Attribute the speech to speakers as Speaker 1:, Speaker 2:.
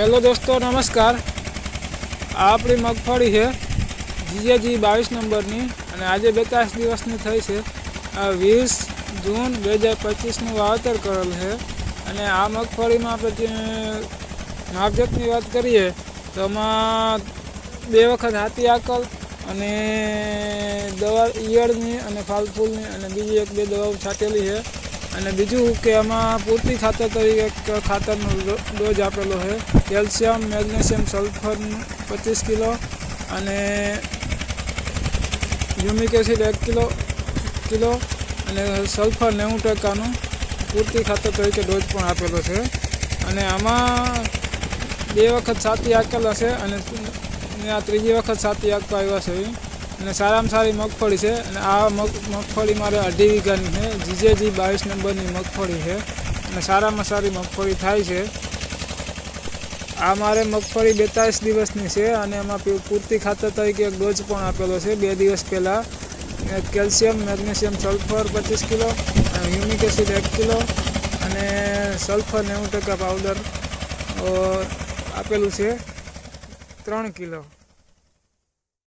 Speaker 1: Hello દોસ્તો, નમસ્કાર. આ આપણી મગફળી છે, જીજેજી બાવીસ નંબરની અને આજે બેતાલીસ દિવસની થઈ છે. આ વીસ જૂન બે હજાર પચીસનું વાવેતર કરેલ છે અને આ મગફળીમાં આપણે માવજતની વાત કરીએ, તો આમાં બે વખત હાથી આકલ અને દવા ઈયળની અને ફાલફૂલની અને બીજી એક બે દવાઓ છાંટેલી છે. અને બીજું કે એમાં પૂરતી ખાતર તરીકે ખાતરનો ડોઝ આપેલો છે. કેલ્શિયમ, મેગ્નેશિયમ, સલ્ફર પચીસ કિલો અને યુમિક એસિડ એક કિલો કિલો અને સલ્ફર નેવું ટકાનું પૂરતી ખાતર તરીકે ડોઝ પણ આપેલો છે. અને આમાં બે વખત સાતી આકેલા છે અને આ ત્રીજી વખત સાતી આપવા આવ્યા છે. અને સારામાં સારી મગફળી છે. અને આ મગ, મગફળી મારે અઢી વીઘાની છે. જીજેજી બાવીસ નંબરની મગફળી છે. અને સારામાં સારી મગફળી થાય છે. આ મારે મગફળી બેતાલીસ દિવસની છે અને એમાં પૂરતી ખાતર તરીકે એક ડોઝ પણ આપેલો છે બે દિવસ પહેલાં. કેલ્શિયમ, મેગ્નેશિયમ, સલ્ફર પચીસ કિલો હ્યુમિક એસિડ એક કિલો અને સલ્ફર નેવું ટકા પાવડર આપેલું છે ત્રણ કિલો.